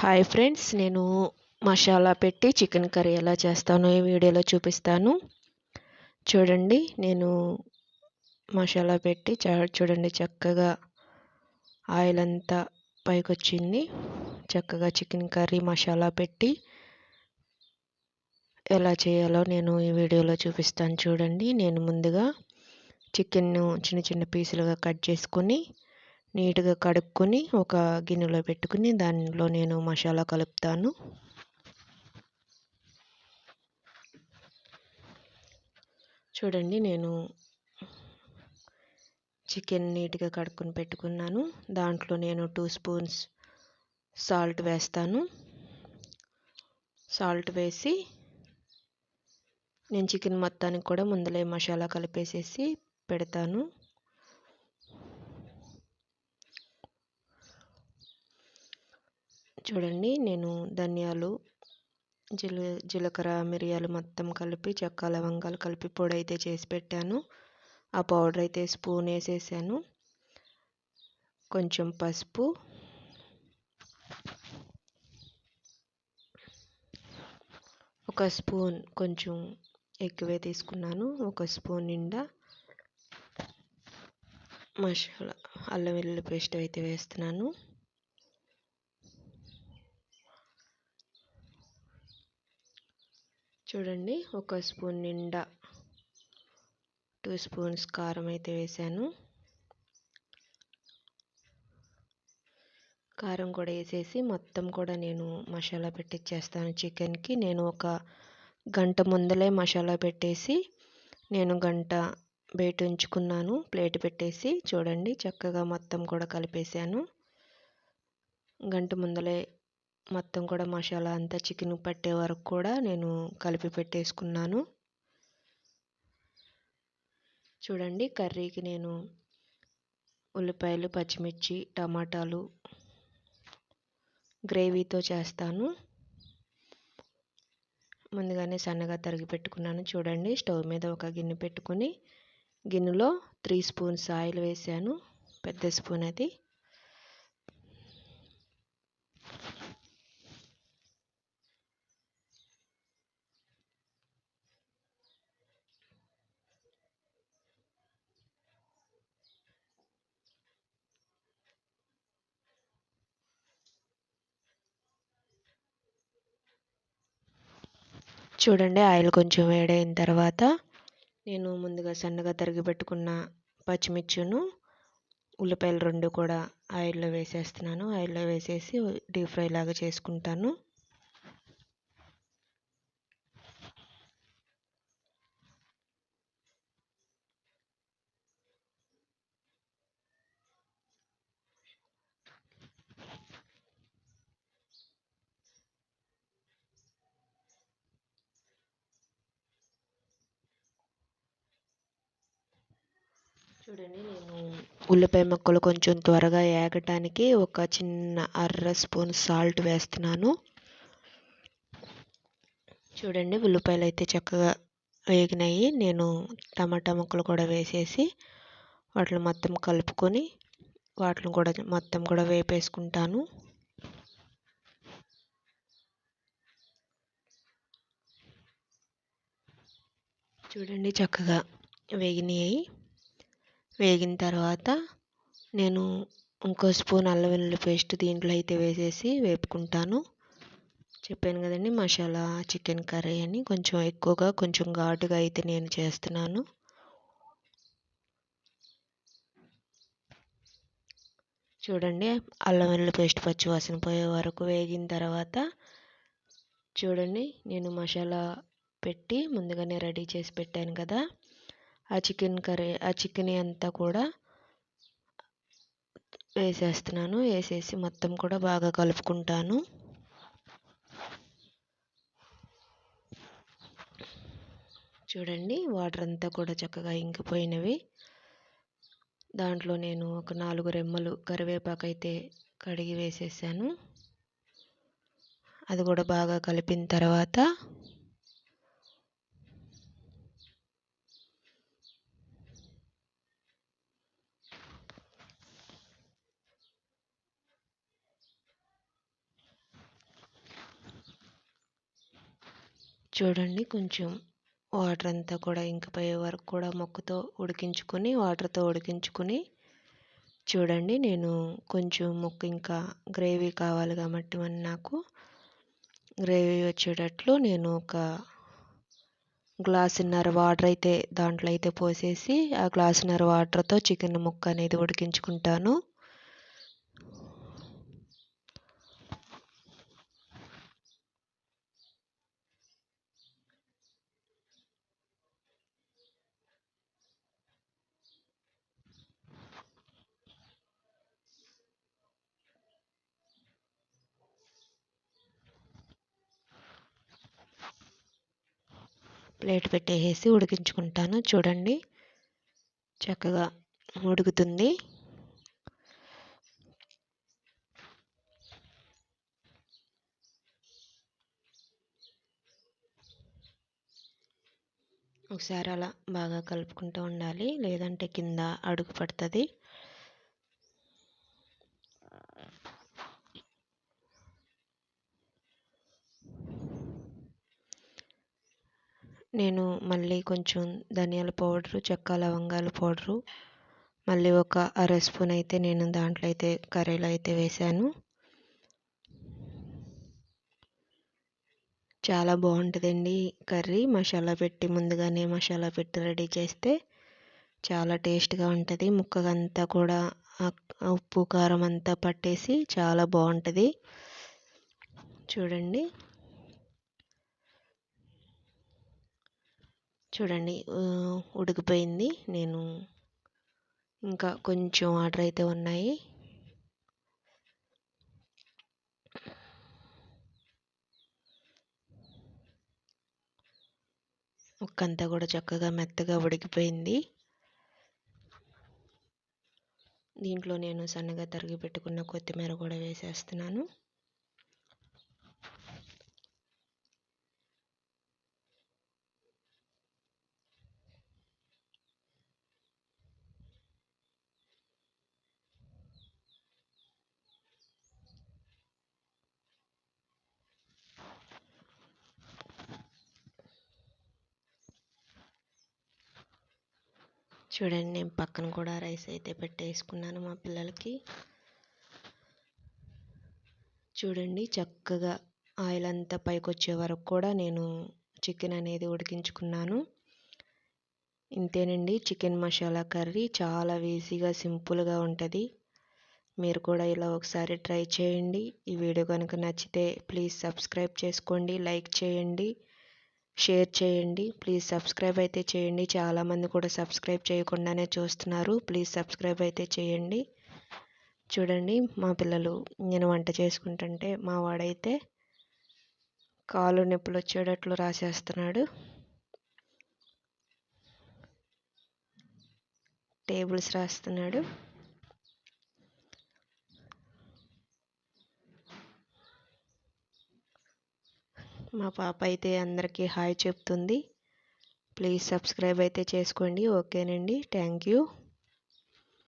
Hi friends నేను మసాలా పెట్టి chicken curry ఎలా చేస్తానో ఈ వీడియోలో చూపిస్తాను. చూడండి నేను మసాలా పెట్టి చూడండి చక్కగా ఆయిల్ అంతా పైకి వచ్చింది చక్కగా చికెన్ కర్రీ మసాలా పెట్టి ఎలా చేయాలో నేను ఈ వీడియోలో చూపిస్తాను. చూడండి నేను ముందుగా చికెన్ను చిన్న చిన్న పీసులుగా కట్ చేసుకొని నీట్గా కడుక్కొని ఒక గిన్నెలో పెట్టుకుని దానిలో నేను మసాలా కలుపుతాను. చూడండి నేను చికెన్ నీట్గా కడుక్కొని పెట్టుకున్నాను. దాంట్లో నేను టూ స్పూన్స్ సాల్ట్ వేస్తాను. సాల్ట్ వేసి నేను చికెన్ మొత్తానికి కూడా ముందలే మసాలా కలిపేసేసి పెడతాను. చూడండి నేను ధనియాలు జీల జీలకర్ర మిరియాలు మొత్తం కలిపి చెక్క లవంగాలు కలిపి పొడి అయితే చేసి పెట్టాను. ఆ పౌడర్ అయితే స్పూన్ వేసేసాను. కొంచెం పసుపు. ఒక స్పూన్ కొంచెం ఎక్కువే తీసుకున్నాను. ఒక స్పూన్ నిండా మసాలా అల్లం వెల్లుల్లి పేస్ట్ అయితే వేస్తున్నాను. చూడండి ఒక స్పూన్ నిండా టూ స్పూన్స్ కారం అయితే వేసాను. కారం కూడా వేసేసి మొత్తం కూడా నేను మసాలా పెట్టిచ్చేస్తాను చికెన్కి. నేను ఒక గంట ముందలే మసాలా పెట్టేసి నేను గంట బయట ఉంచుకున్నాను ప్లేట్ పెట్టేసి. చూడండి చక్కగా మొత్తం కూడా కలిపేసాను. గంట ముందలే మొత్తం కూడా మసాలా అంతా చికెన్ పట్టే వరకు కూడా నేను కలిపి పెట్టేసుకున్నాను. చూడండి కర్రీకి నేను ఉల్లిపాయలు పచ్చిమిర్చి టమాటాలు గ్రేవీతో చేస్తాను. ముందుగానే సన్నగా తరిగి పెట్టుకున్నాను. చూడండి స్టవ్ మీద ఒక గిన్నె పెట్టుకుని గిన్నెలో త్రీ స్పూన్స్ ఆయిల్ వేసాను. పెద్ద స్పూన్ అది. చూడండి ఆయిల్ కొంచెం వేడైన తర్వాత నేను ముందుగా సన్నగా తరిగి పెట్టుకున్న పచ్చిమిర్చిను ఉల్లిపాయలు రెండు కూడా ఆయిల్లో వేసేస్తున్నాను. ఆయిల్లో వేసేసి డీప్ ఫ్రై లాగా చేసుకుంటాను. చూడండి నేను ఉల్లిపాయ ముక్కలు కొంచెం త్వరగా ఏగటానికి ఒక చిన్న అర్ర స్పూన్ సాల్ట్ వేస్తున్నాను. చూడండి ఉల్లిపాయలు అయితే చక్కగా వేగినాయి. నేను టమాటా ముక్కలు కూడా వేసేసి వాటిని మొత్తం కలుపుకొని వాటిని కూడా మొత్తం కూడా వేపేసుకుంటాను. చూడండి చక్కగా వేగినాయి. వేగిన తర్వాత నేను ఇంకో స్పూన్ అల్లం వెల్లుల్లి పేస్ట్ దీంట్లో అయితే వేసేసి వేపుకుంటాను. చెప్పాను కదండి మసాలా చికెన్ కర్రీ అని కొంచెం ఎక్కువగా కొంచెం ఘాటుగా అయితే నేను చేస్తున్నాను. చూడండి అల్లం వెల్లుల్లి పేస్ట్ పచ్చి వాసన పోయే వరకు వేగిన తర్వాత చూడండి నేను మసాలా పెట్టి ముందుగానే రెడీ చేసి పెట్టాను కదా. ఆ చికెన్ కర్రీ ఆ చికెన్ అంతా కూడా వేసేస్తున్నాను. వేసేసి మొత్తం కూడా బాగా కలుపుకుంటాను. చూడండి వాటర్ అంతా కూడా చక్కగా ఇంకిపోయినవి. దాంట్లో నేను ఒక నాలుగు రెమ్మలు కరివేపాకు అయితే కడిగి వేసేసాను. అది కూడా బాగా కలిపిన తర్వాత చూడండి కొంచెం వాటర్ అంతా కూడా ఇంకిపోయే వరకు కూడా మొక్కతో ఉడికించుకొని వాటర్తో ఉడికించుకొని చూడండి నేను కొంచెం మొక్క ఇంకా గ్రేవీ కావాలి కాబట్టి మన నాకు గ్రేవీ వచ్చేటట్లు నేను ఒక గ్లాసున్నర వాటర్ అయితే దాంట్లో అయితే పోసేసి ఆ గ్లాసున్నర వాటర్తో చికెన్ ముక్క అనేది ఉడికించుకుంటాను. ప్లేట్ పెట్టేసి ఉడికించుకుంటాను. చూడండి. చక్కగా ఉడుకుతుంది. ఒకసారి అలా బాగా కలుపుకుంటూ ఉండాలి. లేదంటే కింద అడుగు పడుతుంది. నేను మళ్ళీ కొంచెం ధనియాల పౌడరు చెక్క లవంగాల పౌడరు మళ్ళీ ఒక అర స్పూన్ అయితే నేను దాంట్లో అయితే కర్రీలో అయితే వేశాను చాలా బాగుంటుందండి కర్రీ. మసాలా పెట్టి ముందుగానే మసాలా పెట్టి రెడీ చేస్తే చాలా టేస్ట్గా ఉంటుంది. ముక్కకంతా కూడా ఉప్పు కారం అంతా పట్టేసి చాలా బాగుంటుంది. చూడండి. చూడండి ఉడికిపోయింది. నేను ఇంకా కొంచెం వాటర్ అయితే ఉన్నాయి. ముక్కంతా కూడా చక్కగా మెత్తగా ఉడికిపోయింది. దీంట్లో నేను సన్నగా తరిగి పెట్టుకున్న కొత్తిమీర కూడా వేసేస్తున్నాను. చూడండి నేను పక్కన కూడా రైస్ అయితే పెట్టేసుకున్నాను మా పిల్లలకి. చూడండి చక్కగా ఆయిల్ అంతా పైకి వచ్చే వరకు కూడా నేను చికెన్ అనేది ఉడికించుకున్నాను. ఇంతేనండి చికెన్ మసాలా కర్రీ చాలా ఈజీగా సింపుల్గా ఉంటుంది. మీరు కూడా ఇలా ఒకసారి ట్రై చేయండి. ఈ వీడియో కనుక నచ్చితే ప్లీజ్ సబ్స్క్రైబ్ చేసుకోండి లైక్ చేయండి. షేర్ చేయండి. ప్లీజ్ సబ్స్క్రైబ్ అయితే చేయండి. చాలామంది కూడా సబ్స్క్రైబ్ చేయకుండానే చూస్తున్నారు. ప్లీజ్ సబ్స్క్రైబ్ అయితే చేయండి. చూడండి మా పిల్లలు నేను వంట చేసుకుంటుంటే మా వాడైతే కాలు నొప్పులు వచ్చేటట్లు రాసేస్తున్నాడు. టేబుల్స్ రాస్తున్నాడు. మా పాప అయితే అందరికీ హాయ్ చెప్తుంది. ప్లీజ్ సబ్స్క్రైబ్ అయితే చేసుకోండి. ఓకేనండి. Thank you.